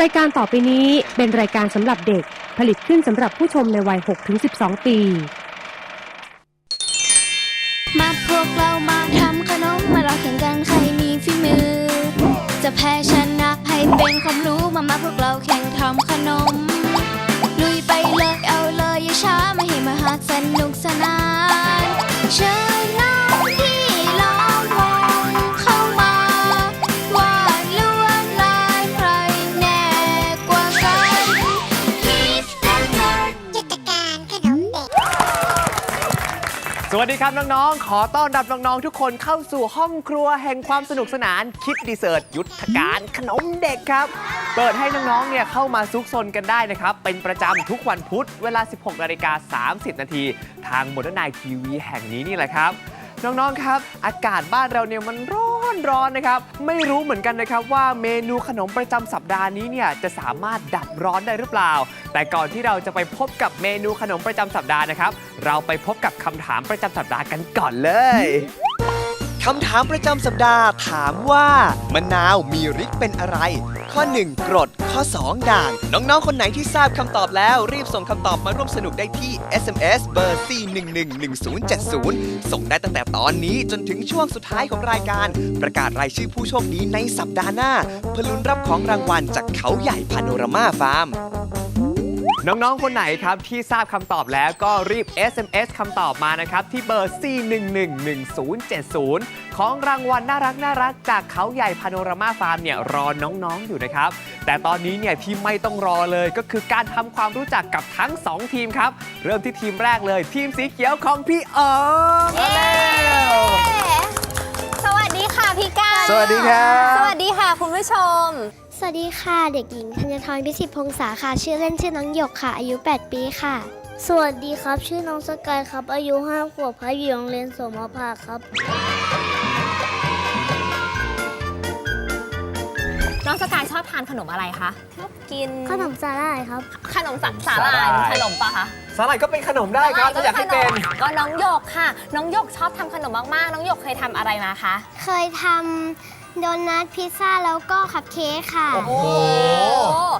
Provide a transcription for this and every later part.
รายการต่อไปนี้เป็นรายการสำหรับเด็กผลิตขึ้นสำหรับผู้ชมในวัย 6-12 ปี มาพวกเรามาทำขนมมาเราแข่งกันใครมีฝีมือ จะแพ้ชนะให้เป็นความรู้มามาพวกเราแข่งทำขนม ลุยไปเลยเอาเลยอย่าช้ามาให้มาหาสนุกสนานเชิญ สวัสดีครับน้องๆ ขอต้อนรับน้องๆ ทุกคนเข้าสู่ห้องครัวแห่งความสนุกสนานคิดดีเซิร์ตยุทธการขนมเด็กครับ เปิดให้น้องๆ เนี่ยเข้ามาซุกซนกันได้นะครับ เป็นประจำทุกวันพุธเวลา 16นาฬิกา30 นาที ทางโมเดิร์นไนทีวีแห่งนี้นี่แหละครับ น้องๆ ครับ อากาศบ้านเราเนี่ยมันร้อน ร้อนนะครับ ไม่รู้เหมือนกันนะครับว่าเมนูขนมประจำสัปดาห์นี้เนี่ยจะสามารถดับร้อนได้หรือเปล่า แต่ก่อนที่เราจะไปพบกับเมนูขนมประจำสัปดาห์นะครับ เราไปพบกับคำถามประจำสัปดาห์กันก่อนเลยคำถามประจำสัปดาห์ถามว่ามะนาวมีฤทธิ์เป็นอะไร ข้อ 1 กรด ข้อ 2 ด่าง น้องๆ คนไหนที่ทราบคำตอบแล้ว รีบส่งคำตอบมาร่วมสนุกได้ที่ SMS เบอร์ 4111070 ส่งได้ตั้งแต่ตอนนี้จนถึงช่วงสุดท้ายของรายการ ประกาศรายชื่อผู้โชคดีในสัปดาห์หน้าเพื่อลุ้นรับของรางวัลจากเขาใหญ่พาโนรามาฟาร์ม น้อง ๆ คนไหนครับ ที่ทราบคำตอบแล้วก็รีบ SMS คำตอบมานะครับ ที่เบอร์ 4111070 ของรางวัลน่ารักน่ารักจากเขาใหญ่พาโนรามาฟาร์มเนี่ยรอน้อง ๆ อยู่นะครับ แต่ตอนนี้เนี่ยที่ไม่ต้องรอเลยก็คือการทำความรู้จักกับทั้ง 2 ทีมครับ เริ่มที่ทีมแรกเลย ทีมสีเขียวของพี่เอ๋อมาแล้วสวัสดีค่ะพี่ก้าวสวัสดีครับ สวัสดีค่ะคุณผู้ชม สวัสดีค่ะ เด็กหญิงธัญทรพิสิทธิ์พงษาค่ะ ชื่อเล่นชื่อน้องหยกค่ะ อายุ 8 ปีค่ะ สวัสดีครับ ชื่อน้องสกายครับ อายุ5ขวบพักอยู่โรงเรียนโสมภาครับ น้องสกายชอบทานขนมอะไรคะกินขนมสาหร่ายครับ ขนมสัสาหร่ายเป็นขนมปะคะสาหร่ายก็เป็นขนมได้ครับ ถ้าอยากให้เป็น ก็น้องหยกค่ะ น้องหยกชอบทำขนมมากๆ น้องหยกเคยทำอะไรมาคะ เคยทำ โดนัทพิซซ่าแล้วก็คัพเค้กค่ะ โอ้โห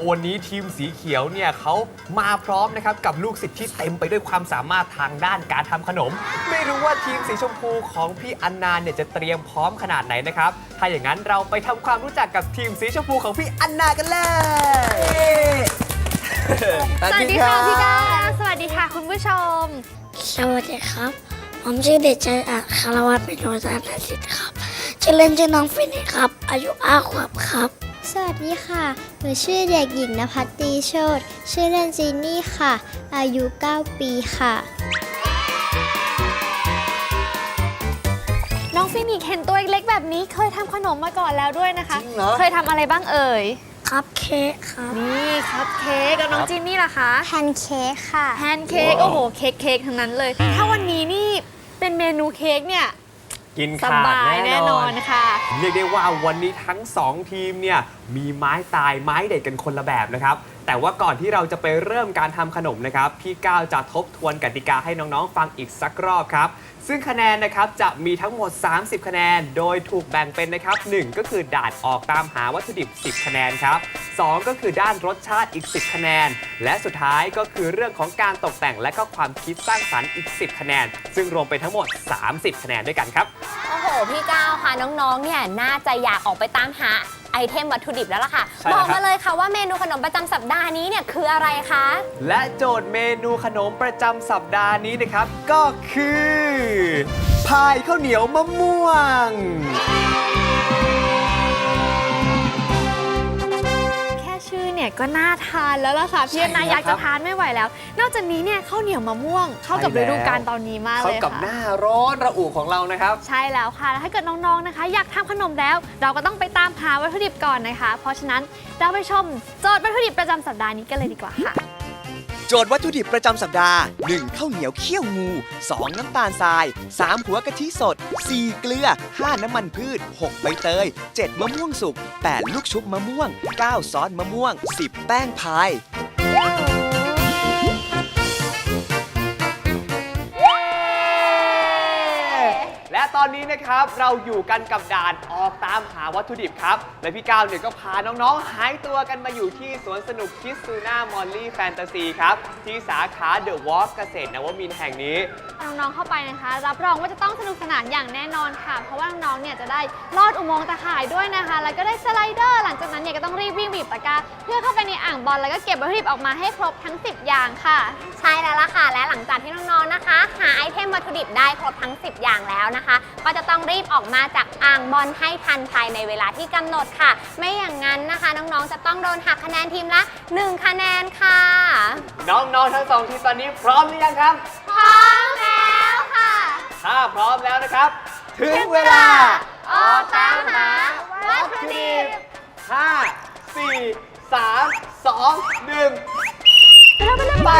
วันนี้ทีมสีเขียวเนี่ยเขามาพร้อมนะครับ กับลูกศิษย์ที่เต็มไปด้วยความสามารถทางด้านการทำขนม ไม่รู้ว่าทีมสีชมพูของพี่อันนาเนี่ยจะเตรียมพร้อมขนาดไหนนะครับ ถ้าอย่างนั้นเราไปทำความรู้จักกับทีมสีชมพูของพี่อันนากันเลย สวัสดีค่ะพี่ก้าสวัสดีค่ะคุณผู้ชม สวัสดีครับ ผมชื่อเด็กชายอัครวัฒน์เป็นโนสารสิทธิ์ครับ ชื่อเล่นชื่อน้องฟินิกครับ อายุ5ขวบครับ สวัสดีค่ะหนูชื่อเด็กหญิงนภัตตีโชตชื่อเล่นจีนี่ค่ะ อายุ 9 ปีค่ะ น้องฟินิกเห็นตัวเล็กๆแบบนี้เคยทำขนมมาก่อนแล้วด้วยนะคะ จริงเหรอ เคยทำอะไรบ้างเอ่ย ครับเค้กครับ นี่คัพเค้กกับน้องจินนี่ล่ะคะแพนเค้กค่ะ แพนเค้กโอ้โหเค้กเค้กทั้งนั้นเลย ถ้าวันนี้นี่เป็นเมนูเค้กเนี่ย กินสขาดบายแน่แน่นนออนน ค่ะ เรียกได้ว่าวันนี้ทั้ง 2 ทีมเนี่ยมีไม้ตายไม้เด็ดกันคนละแบบนะครับ แต่ว่าก่อนที่เราจะไปเริ่มการทำขนมนะครับ พี่ก้าวจะทบทวนกติกาให้น้องๆ ฟังอีกสักรอบครับ ซึ่งคะแนนนะครับจะมีทั้งหมด 30 คะแนน โดยถูกแบ่งเป็นนะครับ 1 ก็คือด่านออกตามหาวัตถุดิบ 10 คะแนนครับ 2 ก็คือด้านรสชาติอีก 10 คะแนน และสุดท้ายก็คือเรื่องของการตกแต่งและก็ความคิดสร้างสรรค์อีก 10 คะแนน ซึ่งรวมเป็นทั้งหมด 30 คะแนนด้วยกันครับ โอ้โห พี่ก้าวค่ะน้องๆ เนี่ยน่าจะอยากออกไปตามหา ไอเทมวัตถุดิบแล้วล่ะค่ะ ใช่บแล้วอกครับมาเลยค่ะว่าเมนูขนมประจำสัปดาห์นี้เนี่ยคืออะไรคะ และโจทย์เมนูขนมประจำสัปดาห์นี้นะครับ ก็คือ พายข้าวเหนียวมะม่วง ก็น่าทานแล้วล่ะค่ะพี่ใช่นาแล้วอยากครัจะบทานไม่ไหวแล้ว นอกจากนี้เนี่ยข้าวเหนียวมะม่วง เข้ากับใช่ฤแล้วดูกาลตอนนี้มากเข้าเลยกับหค่ะ น้าร้อนระอุของเรานะครับ ใช่แล้วค่ะแล้วถ้าเกิดน้องๆนะคะ อยากทำขนมแล้ว เราก็ต้องไปตามหาวัตถุดิบก่อนนะคะ เพราะฉะนั้นเราไปชมโจทย์วัตถุดิบประจำสัปดาห์นี้กันเลยดีกว่าค่ะ โจทย์วัตถุดิบประจำสัปดาห์ 1. ข้าวเหนียวเคี่ยวงู 2. น้ำตาลทราย 3. หัวกะทิสด 4. เกลือ 5. น้ำมันพืช 6. ใบเตย 7. มะม่วงสุก 8. ลูกชุบมะม่วง 9. ซอสมะม่วง 10. แป้งพาย อนนี้นะครับเราอยู่กันกับด่านออกตามหาวัตถุดิบครับ และพี่ก้าวเนี่ยก็พาน้องๆหายตัวกันมาอยู่ที่สวนสนุกคิสซูน่ามอลลี่แฟนตาซีครับ ที่สาขาเดอะวอล์กเกษตรนวมินทร์แห่งนี้น้องๆเข้าไปนะคะ รับรองว่าจะต้องสนุกสนานอย่างแน่นอนค่ะ เพราะว่าน้องๆเนี่ยจะได้ลอดอุโมงค์ตะข่ายด้วยนะคะ แล้วก็ได้สไลเดอร์หลังจากนั้นเนี่ยก็ต้องรีบวิ่งบีบตะกร้าเพื่อเข้าไปในอ่างบอลแล้วก็เก็บวัตถุดิบออกมาให้ครบทั้ง 10 อย่างค่ะ ใช่แล้วล่ะค่ะ และหลังจากที่น้องๆนะคะ หาไอเทมวัตถุดิบได้ครบทั้ง 10 อย่างแล้วนะคะก็จะต้องรีบออกมาจากอ่างบอลให้ทันภายในเวลาที่กำหนดค่ะ ไม่อย่างนั้นนะคะ น้องๆจะต้องโดนหักคะแนนทีมละ 1 คะแนนค่ะ น้องๆทั้งสองทีมตอนนี้พร้อมหรือยังครับ พร้อมแล้วค่ะ ถ้าพร้อมแล้วนะครับ ถึงเวลาออกตามหาวัตถุดิบห้าสี่สามสองหนึ่งไป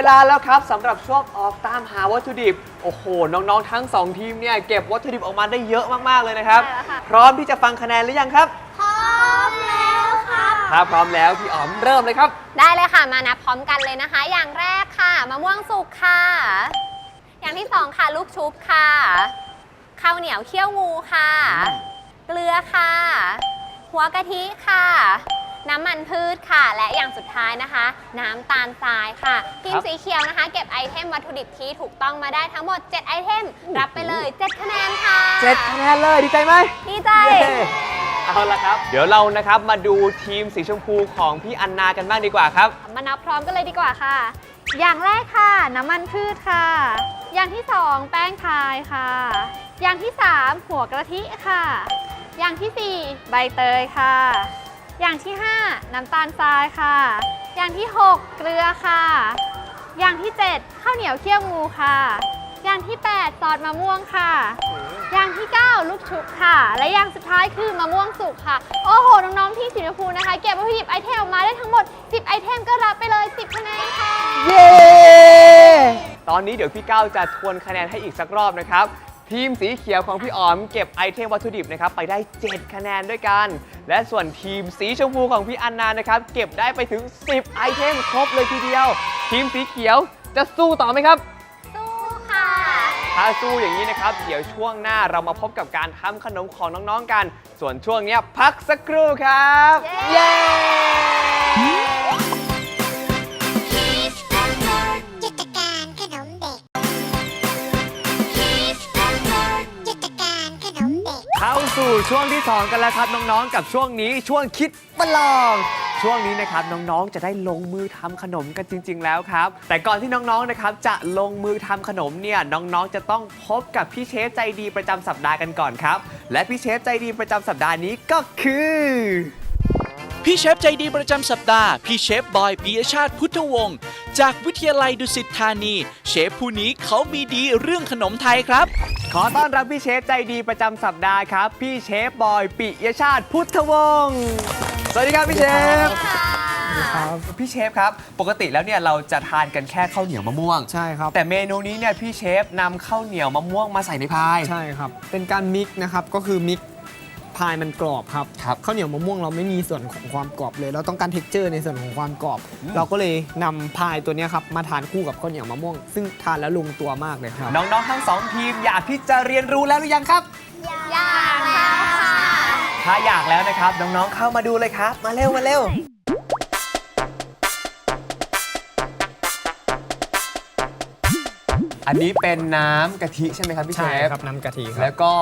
วลาแล้วครับสำหรับช่วงออกตามหาวัตถุดิบ โอ้โห น้องๆ ทั้ง 2 ทีมเนี่ยเก็บวัตถุดิบออกมาได้เยอะมากๆเลยนะครับ ใช่แล้วค่ะ พร้อมที่จะฟังคะแนนหรือยังครับ พร้อมแล้วค่ะ ถ้าพร้อมแล้วพี่อ๋อมเริ่มเลยครับ ได้เลยค่ะ มานับพร้อมกันเลยนะคะ อย่างแรกค่ะมะม่วงสุกค่ะ อย่างที่สองค่ะลูกชุบค่ะ ข้าวเหนียวเคี่ยวงูค่ะ เกลือค่ะ หัวกะทิค่ะ น้ำมันพืชค่ะ และอย่างสุดท้ายนะคะ น้ำตาลทรายค่ะทีมครับสีเขียวนะคะ เก็บไอเทมวัตถุดิบที่ถูกต้องมาได้ทั้งหมด 7 ไอเทม รับไปเลย 7 คะแนนค่ะเจ็ดคะแนนเลยดีใจไหมดีใจ เย้เอาละครับ เดี๋ยวเรานะครับมาดูทีมสีชมพูของพี่อันนากันบ้างดีกว่าครับ มานับพร้อมกันเลยดีกว่าค่ะ อย่างแรกค่ะ น้ำมันพืชค่ะ อย่างที่สองแป้งพายค่ะ อย่างที่สามหัวกะทิค่ะ อย่างที่สี่ใบเตยค่ะ อย่างที่ห้าน้ำตาลทรายค่ะ อย่างที่หกเกลือค่ะ อย่างที่เจ็ดข้าวเหนียวเคี่ยวงูค่ะ อย่างที่แปดซอสมะม่วงค่ะ อย่างที่ 9 ลูกชุบค่ะ และอย่างสุดท้ายคือมะม่วงสุกค่ะ โอ้โห น้องๆ ที่สีชมพูนะคะ เก็บวัตถุดิบไอเทมออกมาได้ทั้งหมด 10 ไอเทมก็รับไปเลย 10คะแนนค่ะ เย้ ตอนนี้เดี๋ยวพี่ก้าวจะทวนคะแนนให้อีกสักรอบนะครับ ทีมสีเขียวของพี่อ๋อมเก็บไอเทมวัตถุดิบนะครับไปได้ 7 คะแนนด้วยกันและส่วนทีมสีชมพูของพี่อันนานะครับ เก็บได้ไปถึง 10 ไอเทมครบเลยทีเดียว ทีมสีเขียวจะสู้ต่อไหมครับ สู้ค่ะ ถ้าสู้อย่างนี้นะครับ เดี๋ยวช่วงหน้าเรามาพบกับการทำขนมของน้องๆกัน ส่วนช่วงเนี้ยพักสักครู่ครับ เย้ สู่ช่วงที่ 2 กันแล้วครับน้องๆ กับช่วงนี้ช่วงคิดประลอง ช่วงนี้นะครับน้องๆ จะได้ลงมือทำขนมกันจริง ๆ แล้วครับ แต่ก่อนที่น้องๆ นะครับจะลงมือทำขนมเนี่ยน้องๆ จะต้องพบกับพี่เชฟใจดีประจำสัปดาห์กันก่อนครับ และพี่เชฟใจดีประจำสัปดาห์นี้ก็คือ พี่เชฟใจดีประจำสัปดาห์ พี่เชฟบอยปิยชาติพุทธวงศ์จากวิทยาลัยดุสิตธานี เชฟผู้นี้เขามีดีเรื่องขนมไทยครับ ขอต้อนรับพี่เชฟใจดีประจำสัปดาห์ครับ พี่เชฟบอยปิยชาติพุทธวงศ์สวัสดีครับพี่เชฟครับพี่เชฟครับ ปกติแล้วเนี่ยเราจะทานกันแค่ข้าวเหนียวมะม่วง ใช่ครับ แต่เมนูนี้เนี่ยพี่เชฟนำข้าวเหนียวมะม่วงมาใส่ในพาย ใช่ครับ เป็นการมิกซ์นะครับ ก็คือมิกซ์พายมันกรอบครับครับ ข้าวเหนียวมะม่วงเราไม่มีส่วนของความกรอบเลย เราต้องการเท็กเจอร์ในส่วนของความกรอบ เราก็เลยนำพายตัวเนี้ยครับมาทานคู่กับข้าวเหนียวมะม่วง ซึ่งทานแล้วลงตัวมากเลยครับ น้องๆ ทั้งสองทีมอยากที่จะเรียนรู้แล้วหรือยังครับ อยากแล้วค่ะถ้าอยากแล้วนะครับ น้องๆ เข้ามาดูเลยครับ มาเร็ว มาเร็ว อันนี้เป็นน้ำกะทิใช่ไหมครับพี่เชใช่ฟครับน้ำกะทิครัแล้บวก็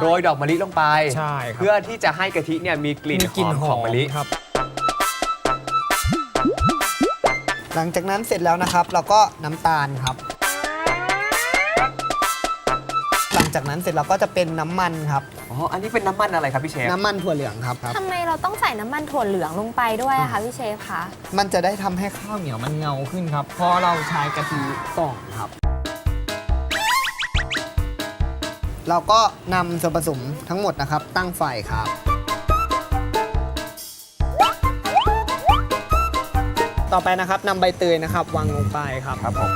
โรยดอกมะลิลงไป ใช่ครับ เพื่อที่จะให้กะทิเนี่ยมีกลิ่นมีหกลิ่อนมหขอองมมะลิ ครับ หลังจากนั้นเสร็จแล้วนะครับเราก็น้ำตาลครับ หลังจากนั้นเสร็จเราก็จะเป็นน้ำมันครับ อ๋อ อันนี้เป็นน้ำมันอะไรครับพี่เชฟ น้ำมันถั่วเหลืองครับครับ ทำไมเราต้องใส่น้ำมันถั่วเหลืองลงไปด้วยอะคะพี่เชฟคะ มันจะได้ทำให้ข้าวเหนียวมันเงาขึ้นครับ เพราะเราใช้กะทิก่อนครับ เราก็นำส่วนผสมทั้งหมดนะครับ ตั้งไฟครับ ต่อไปนะครับนำใบเตยนะครับวางลงไปครับ ครับผม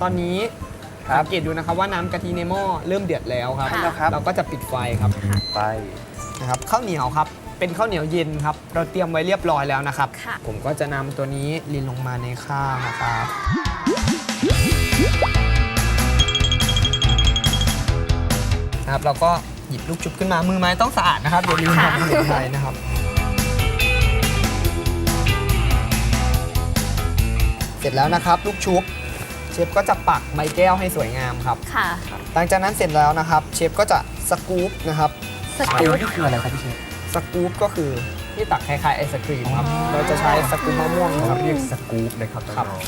ตอนนี้ครับสังเกตดูนะครับว่าน้ำกะทิในหม้อเริ่มเดือดแล้วครับแล้วครับ เราก็จะปิดไฟครับ ไป นะครับข้าวเหนียวครับเป็นข้าวเหนียวเย็นครับ เราเตรียมไว้เรียบร้อยแล้วนะครับ ค่ะ ผมก็จะนำตัวนี้ลินลงมาในข้าวนะครับ นะครับเราก็หยิบลูกชุบขึ้นมามือไม้ต้องสะอาดนะครับอย่าลืมทำมือไม้นะครับ เสร็จแล้วนะครับลูกชุบ เชฟก็จะปักใบแก้วให้สวยงามครับ ค่ะ หลังจากนั้นเสร็จแล้วนะครับ เชฟก็จะสกู๊ปนะครับ สกู๊ปนี่คืออะไรครับพี่เชฟสกู๊ปก็คือที่ตักคล้ายๆไอศครีมครับ เราจะใช้สกู๊ปมะม่วงครับ เรียกสกู๊ปนะครับครับ น้อง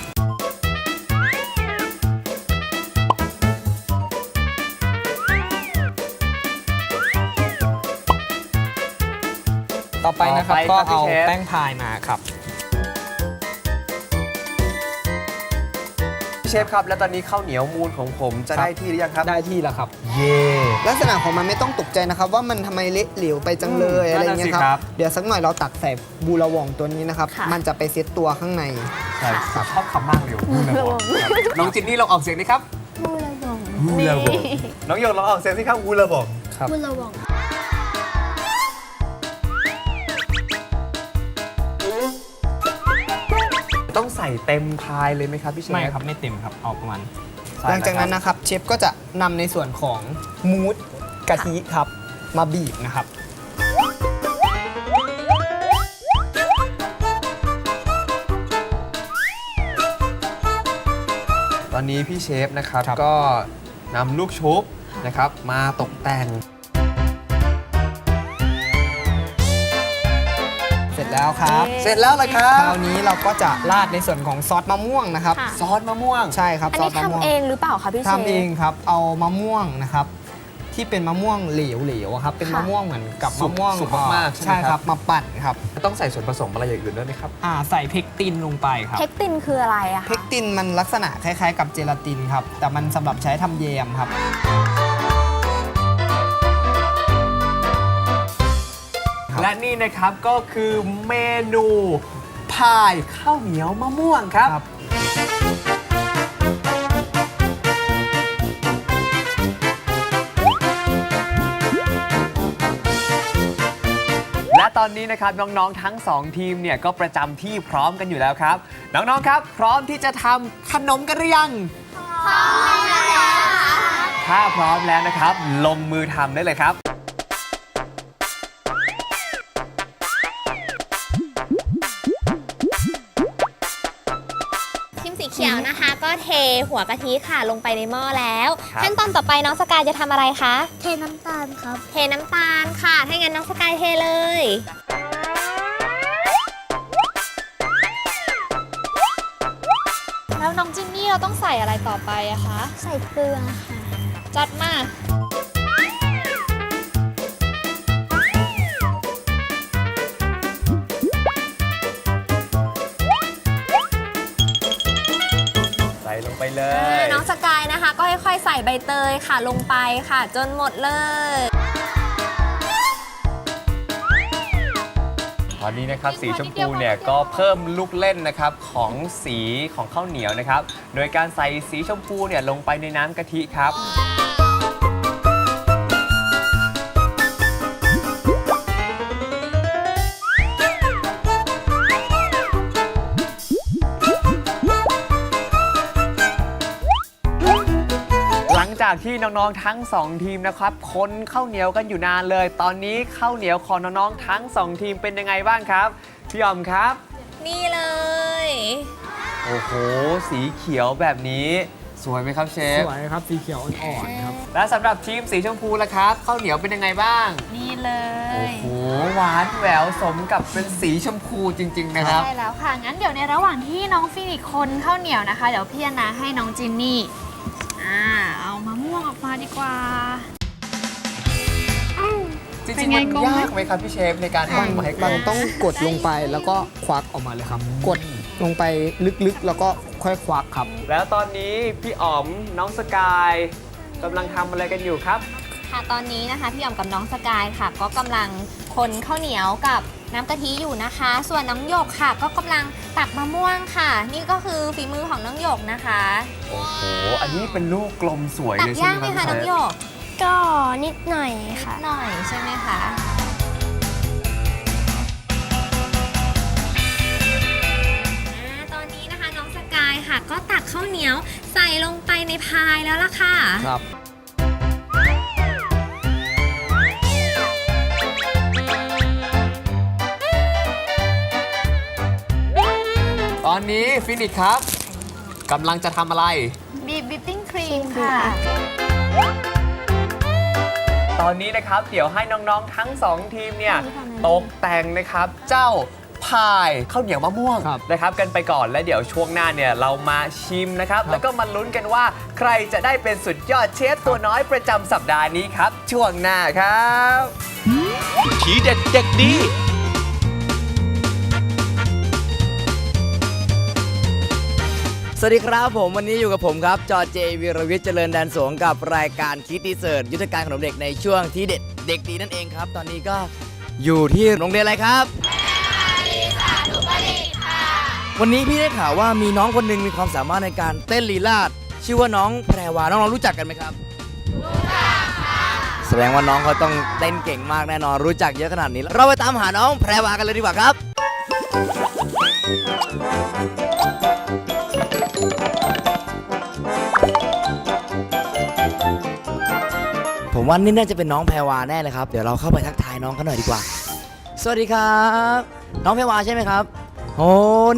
ต่อไปนะครับก็เอาแป้งพายมาครับ เชฟครับ แล้วตอนนี้ข้าวเหนียวมูลของผมจะครับได้ที่หรือยังครับ ได้ที่แล้วครับ เย่ ลักษณะของมันไม่ต้องตกใจนะครับ ว่ามันทำไมเละเหลวไปจังเลยอืมอะไรอย่างเงี้ยคนั่นน่ะสิครัรับ บ เดี๋ยวสักหน่อยเราตักใส่บูระวองตัวนี้นะครับ ค่ะ มันจะไปเซตตัวข้างใน ใช่ครับชอบคำมากเลยบูระวงครับน้องจินนี่ลองออกเสียงดิครับบูระวงบูระวงน้องโยงลองออกเสียงสิครับบูระวง ครับบุระวัง ต้องใส่เต็มพายเลยไหมครับพี่เชฟ ไม่ครับไม่เต็มครับเอาประมาณใช่หลังจากนั้นแล้วครับนะครับเชฟก็จะนำในส่วนของมูสกะทิครับ มาบีบนะครับ ตอนนี้พี่เชฟนะครับ ครับ ก็นำลูกชุบนะครับ มาตกแต่ง แล้วครับ เสร็จแล้วเลยครัคบราวนี้เราก็จะราดในส่วนของซอสมะม่วงนะครับ ค่ะ ซอสมะม่วง ใช่ครับอันซอนี้สมะม่วงทำเองหรือเปล่าคะพี่เชฟ ทำเองครับ เอามะม่วงนะครับ ที่เป็นมะม่วงเหลวๆอะครับเป็นค่ะ มะม่วงเหมือนกับสุมะกม่วงสุกมากๆใช่ไหมใช่ครับครับมาปั่นครับต้องใส่ส่วนผสมอะไรอย่างอื่นด้วยไหมครับ อ่าใส่เพกตินลงไปครับ เทคตินคืออะไรอะเพคะ กตินมันลักษณะคล้ายๆ กับเจลาตินครับ แต่มันสำหรับใช้ทำแยมครับ ครับ และนี่นะครับก็คือเมนูพายข้าวเหนียวมะม่วงครับ ครับและตอนนี้นะครับน้องๆทั้ง 2 ทีมเนี่ยก็ประจำที่พร้อมกันอยู่แล้วครับ น้องๆครับ พร้อมที่จะทำขนมกันหรือยังพร้อมแล้วถ้าพร้อมแล้วนะครับ ลงมือทำได้เลยครับ ทีมสีเขียวนะคะ ก็เทหัวกะทิค่ะลงไปในหม้อแล้วครับ ขั้นตอนต่อไปน้องสกายจะทำอะไรคะ เทน้ำตาลครับ เทน้ำตาลค่ะ ถ้างั้นน้องสกายเทเลย แล้วน้องจินนี่เราต้องใส่อะไรต่อไปอะคะ ใส่เกลือค่ะ จัดมา ไปเลอ่ายน้องสกายนะคะ ก็ค่อยๆใส่ใบเตยค่ะลงไปค่ะ จนหมดเลย ตอนนี้นะครับสีชมพูเนี่ยก็เพิ่มลูกเล่นนะครับของสีของข้าวเหนียวนะครับ โดยการใส่สีชมพูเนี่ยลงไปในน้ำกะทิครับ จากที่น้องๆทั้ง 2 ทีมนะครับคนข้าวเหนียวกันอยู่นานเลย ตอนนี้ข้าวเหนียวของน้องๆทั้ง 2 ทีมเป็นยังไงบ้างครับพี่ยอมครับ นี่เลย โอ้โห สีเขียวแบบนี้ สวยไหมครับเชฟสวยครับสีเขียวอ่อนๆครับ และสำหรับทีมสีชมพูล่ะครับข้าวเหนียวเป็นยังไงบ้าง นี่เลโอ้ย โหหวานแหววสมกับเป็นสีชมพูจริง ๆ นะครับ ใช่แล้วค่ะ งั้นเดี๋ยวในระหว่างที่น้องฟินิกซ์คนข้าวเหนียวนะคะ เดี๋ยวพี่นาให้น้องจินนี่ อ่า เอามะม่วงออกมาดีกว่าจเป็ริงนๆไงมันงงไหมยากไหมครับพี่เชฟในการมันทำให้มันต้องกดลงไปแล้วก็ควักออกมาเลยครับ กดลงไปลึกๆ แล้วก็ค่อยควักครับ แล้วตอนนี้พี่อ๋อมน้องสกายกำลังทำอะไรกันอยู่ครับ ค่ะตอนนี้นะคะพี่อ๋อมกับน้องสกายค่ะ ก็กำลังคนข้าวเหนียวกับ น้ำกะทิอยู่นะคะ ส่วนน้องหยกค่ะ ก็กำลังตักมะม่วงค่ะ นี่ก็คือฝีมือของน้องหยกนะคะโอ้โห อันนี้เป็นลูกกลมสวยตัเลกยใช่ย่างไหไหมมครัคะบน้องเชฟหยกก็นิดหน่อยค่ะ หน่อยใช่ไหมคะอ่าตอนนี้นะคะน้องสกายค่ะ ก็ตักข้าวเหนียวใส่ลงไปในพายแล้วล่ะค่ะ ครับ อนนี้ฟินิกครับกำลังจะทำอะไร บีบบิปปิ้งครีมค่ะ ตอนนี้นะครับเดี๋ยวให้น้องๆทั้ง2ทีมเนี่ยตกแต่งนะครับเจ้าพายข้าวเหนียวมะม่วงครับ นะครับกันไปก่อนและเดี๋ยวช่วงหน้าเนี่ยเรามาชิมนะครับครับแล้วก็มาลุ้นกันว่าใครจะได้เป็นสุดยอดเชฟตัวน้อยประจำสัปดาห์นี้ครับ ช่วงหน้าครับ ทีเด็ดเด็กดี สวัสดีครับผมวันนี้อยู่กับผมครับ จอเจวีรวิทย์เจริญแดนสวงกับรายการคิดดีเซิร์ตยุทธการขนมเด็กในช่วงที่เด็ดเด็กดีนั่นเองครับ ตอนนี้ก็อยู่ที่โรงเรียนอะไรครับ วันนี้พี่ได้ข่าวว่ามีน้องคนหนึ่งมีความสามารถในการเต้นลีลาด ชื่อว่าน้องแพรวาน้องๆรู้จักกันไหมครับรู้จักค่ะแสดงว่าน้องเขาต้องเต้นเก่งมากแน่นอนรู้จักเยอะขนาดนี้ เราไปตามหาน้องแพรวากันเลยดีกว่าครับ ผมว่านี่น่าจะเป็นน้องแพรวาแน่เลยครับ เดี๋ยวเราเข้าไปทักทายน้องกันหน่อยดีกว่า สวัสดีครับ น้องแพรวาใช่ไหมครับโอ้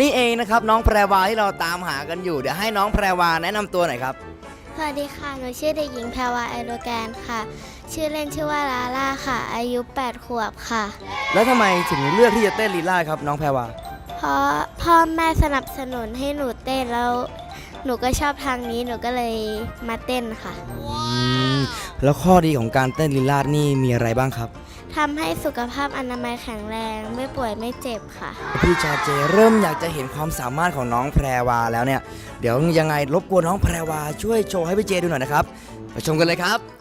นี่เองนะครับ น้องแพรวาที่เราตามหากันอยู่ เดี๋ยวให้น้องแพรวาแนะนำตัวหน่อยครับ สวัสดีค่ะ หนูชื่อเด็กหญิงแพรวาไอโรแกนค่ะ ชื่อเล่นชื่อว่าลาล่าค่ะ อายุ 8 ขวบค่ะ แล้วทำไมถึงเลือกที่จะเต้นลีลาดครับ น้องแพรวา เพราะพ่อแม่สนับสนุนให้หนูเต้นแล้ว หนูก็ชอบทางนี้ หนูก็เลยมาเต้นค่ะอืม แล้วข้อดีของการเต้นลีลาดนี่มีอะไรบ้างครับ ทำให้สุขภาพอนามัยแข็งแรง ไม่ป่วยไม่เจ็บค่ะ พี่จอเจเริ่มอยากจะเห็นความสามารถของน้องแพรวาแล้วเนี่ย เดี๋ยวยังไงรบกวนน้องแพรวาช่วยโชว์ให้พี่เจดูหน่อยนะครับ ไปชมกันเลยครับ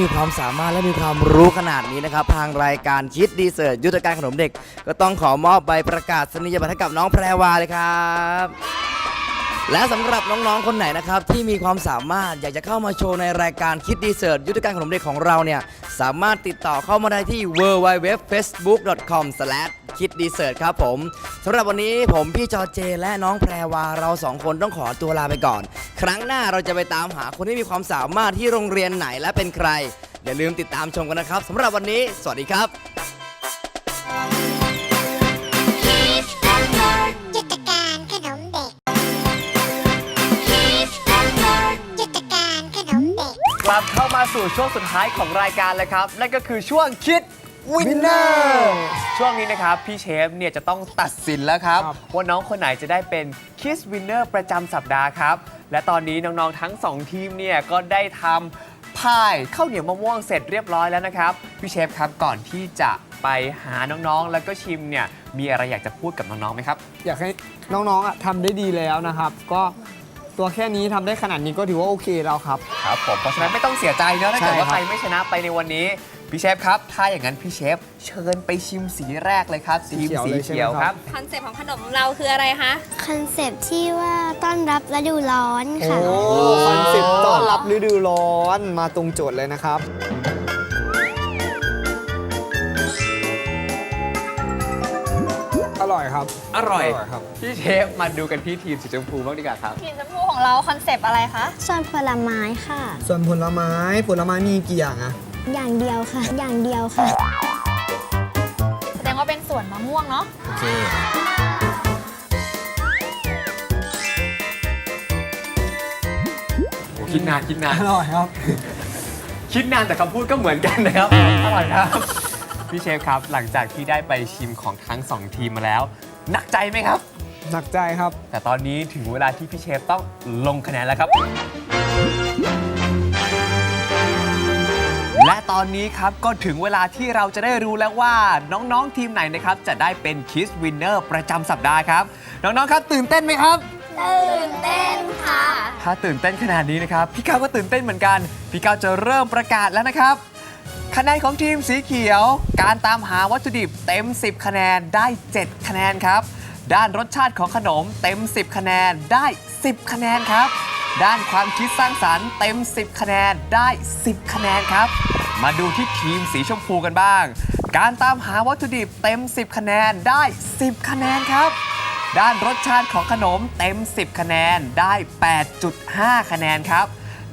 มีความสามารถและมีความรู้ขนาดนี้นะครับ ทางรายการคิดดีเสิร์ตยุทธการขนมเด็ก ก็ต้องขอมอบใบประกาศนียบัตรให้กับน้องแพรวาเลยครับ และสำหรับน้องๆ คนไหนนะครับที่มีความสามารถอยากจะเข้ามาโชว์ในรายการคิดดีเสิร์ตยุทธการขนมเด็กของเราเนี่ยสามารถติดต่อเข้ามาได้ที่ w w w f a c e b o o k c o m คิดดีเสิร์ตครับผมสำหรับวันนี้ผมพี่จอเจและน้องแพรวาเราสองคนต้องขอตัวลาไปก่อน ครั้งหน้าเราจะไปตามหาคนที่มีความสามารถที่โรงเรียนไหนและเป็นใคร อย่าลืมติดตามชมกันนะครับสำหรับวันนี้ สวัสดีครับ มาสู่ช่วงสุดท้ายของรายการเลยครับ นั่นก็คือช่วงคิดวินเนอร์ช่วงนี้นะครับ พี่เชฟเนี่ยจะต้องตัดสินแล้วครับครับ ว่าน้องคนไหนจะได้เป็นคิสวินเนอร์ประจำสัปดาห์ครับ และตอนนี้น้องๆทั้ง 2 ทีมเนี่ยก็ได้ทำพายข้าวเหนียวมะม่วงเสร็จเรียบร้อยแล้วนะครับ พี่เชฟครับก่อนที่จะไปหาน้องๆ แล้วก็ชิมเนี่ยมีอะไรอยากจะพูดกับน้องๆไหมครับ อยากให้น้องๆอะทำได้ดีแล้วนะครับ ก็ ตัวแค่นี้ทำได้ขนาดนี้ก็ถือว่าโอเคแล้วครับ ครับผมเพราะฉะนั้นไม่ต้องเสียใจเนอะถ้าเกิดว่าใช่ครับใครไม่ชนะไปในวันนี้ พี่เชฟครับ ถ้าอย่างนั้นพี่เชฟเชิญไปชิมสีแรกเลยครับทีมสีเขียวครับคอนเซ็ปต์ของขนมเราคืออะไรคะ คอนเซปต์ที่ว่าต้อนรับฤดูร้อนโอ้ค่ะ คอนเซ็ปต์ต้อนรับฤดูร้อนมาตรงโจทย์เลยนะครับ ครับอร่อยอร่อย ครับ พี่เชฟมาดูกันที่ทีมสีชมพูบ้างดีกว่าครับ ทีมชมพูของเราคอนเซปต์อะไรคะส่วนผลไม้ค่ะ ส่วนผลไม้ผลไม้มีกี่อย่างอะอย่างเดียวค่ะ อย่างเดียวค่ะ แสดงว่าเป็นสวนมะม่วงเนาะโอเคคิดนานคิดนานอร่อยครับ คิดนานแต่คำพูดก็เหมือนกันนะครับอร่อยครับ พี่เชฟครับ หลังจากที่ได้ไปชิมของทั้งสองทีมมาแล้วหนักใจไหมครับ หนักใจครับ แต่ตอนนี้ถึงเวลาที่พี่เชฟต้องลงคะแนนแล้วครับ และตอนนี้ครับก็ถึงเวลาที่เราจะได้รู้แล้วว่าน้องๆทีมไหนนะครับ จะได้เป็นคิสวินเนอร์ประจำสัปดาห์ครับ น้องๆครับ ตื่นเต้นไหมครับ ตื่นเต้นค่ะ ถ้าตื่นเต้นขนาดนี้นะครับ พี่ก้าวก็ตื่นเต้นเหมือนกัน พี่ก้าวจะเริ่มประกาศแล้วนะครับ คะแนนของทีมสีเขียว การตามหาวัตถุดิบเต็ม 10 คะแนนได้ 7 คะแนนครับ ด้านรสชาติของขนมเต็ม 10 คะแนนได้ 10 คะแนนครับ ด้านความคิดสร้างสรรค์เต็ม 10 คะแนนได้ 10 คะแนนครับ มาดูที่ทีมสีชมพูกันบ้าง การตามหาวัตถุดิบเต็ม 10 คะแนนได้ 10 คะแนนครับ ด้านรสชาติของขนมเต็ม 10 คะแนนได้ 8.5 คะแนนครับ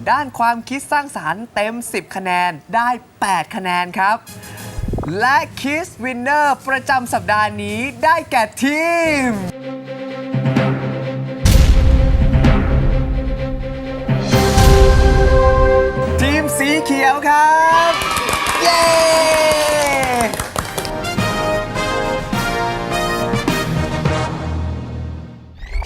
ด้านความคิดสร้างสารรค์เต็ม 10 คะแนนได้ 8 คะแนนครับ และคิสวินเนอร์ประจำสัปดาห์นี้ได้แก่ทีม ทีมสีเขียวครับ เย้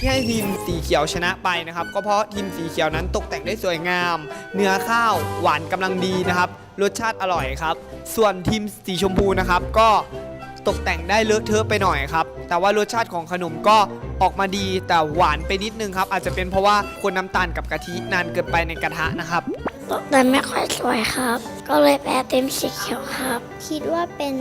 ที่ให้ทีมสีเขียวชนะไปนะครับ ก็เพราะทีมสีเขียวนั้นตกแต่งได้สวยงาม เนื้อข้าวหวานกำลังดีนะครับ รสชาติอร่อยครับ ส่วนทีมสีชมพูนะครับ ก็ตกแต่งได้เลอะเทอะไปหน่อยครับ แต่ว่ารสชาติของขนมก็ออกมาดีแต่หวานไปนิดนึงครับ อาจจะเป็นเพราะว่าคนน้ำตาลกับกะทินานเกินไปในกระทะนะครับตกแต่งไม่ค่อยสวยครับ ก็เลยแปะเต็มสีเขียวครับ คิดว่าเป็น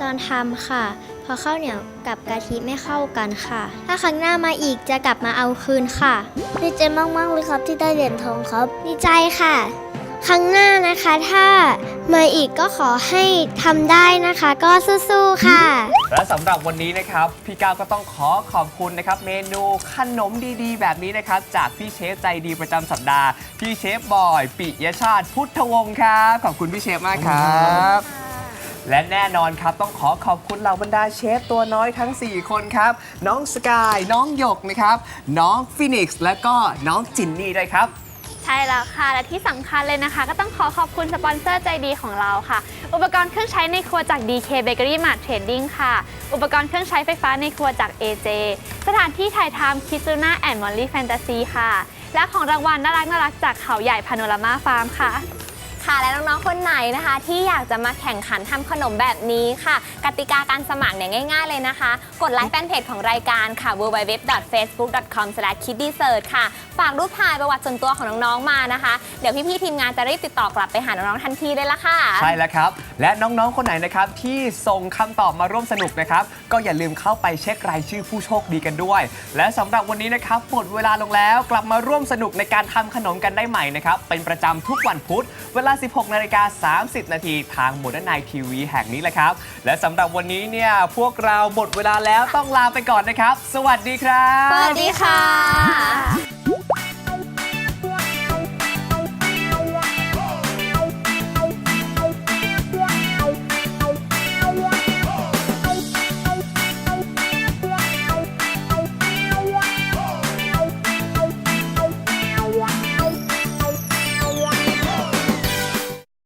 ตอนทำค่ะ เพราะข้าวเหนียวกับกะทิไม่เข้ากันค่ะ ถ้าครั้งหน้ามาอีกจะกลับมาเอาคืนค่ะ ดีใจมากๆเลยครับที่ได้เหรียญทองครับ ดีใจค่ะ ครั้งหน้านะคะถ้ามาอีกก็ขอให้ทำได้นะคะ ก็สู้ๆค่ะ และสำหรับวันนี้นะครับพี่ก้าวก็ต้องขอขอบคุณนะครับ เมนูขนมดีๆ แบบนี้นะครับ จากพี่เชฟใจดีประจำสัปดาห์ พี่เชฟบอย ปิยชาติพุทธวงศ์ครับ ขอบคุณพี่เชฟมากครับ และแน่นอนครับต้องขอขอบคุณเหล่าบรรดาเชฟตัวน้อยทั้ง 4 คนครับ น้องสกาย น้องหยกนะครับน้องฟินิกซ์และก็น้องจินนี่ด้วยครับ ใช่แล้วค่ะ และที่สำคัญเลยนะคะ ก็ต้องขอขอบคุณสปอนเซอร์ใจดีของเราค่ะ อุปกรณ์เครื่องใช้ในครัวจาก DK Bakery Mart Trading ค่ะ อุปกรณ์เครื่องใช้ไฟฟ้าในครัวจาก AJ สถานที่ถ่ายทำคิซูน่าแอนด์มอลลี่แฟนตาซีค่ะ และของรางวัลน่ารักน่ารักจากเขาใหญ่พาโนรามาฟาร์มค่ะ ค่ะ และน้องๆ คนไหนนะคะ ที่อยากจะมาแข่งขันทำขนมแบบนี้ค่ะ กติกาการสมัครเนี่ยง่ายๆเลยนะคะ กดไลค์แฟนเพจของรายการค่ะ www.facebook.com/kiddessert ค่ะ ฝากรูปถ่ายประวัติส่วนตัวของน้องๆ มานะคะ เดี๋ยวพี่ๆ ทีมงานจะรีบติดต่อกลับไปหาน้องๆ ทันทีเลยละค่ะ ใช่แล้วครับ และน้องๆ คนไหนนะครับที่ส่งคำตอบมาร่วมสนุกนะครับ ก็อย่าลืมเข้าไปเช็ครายชื่อผู้โชคดีกันด้วย และสำหรับวันนี้นะครับหมดเวลาลงแล้วกลับมาร่วมสนุกในการทำขนมกันได้ใหม่นะครับเป็นประจำทุกวันพุธเวลา16นาฬิกา30 นาทีทางโมเดิร์นไนทีวีแห่งนี้แหละครับ และสำหรับวันนี้เนี่ยพวกเราหมดเวลาแล้วต้องลาไปก่อนนะครับ สวัสดีครับ สวัสดีค่ะ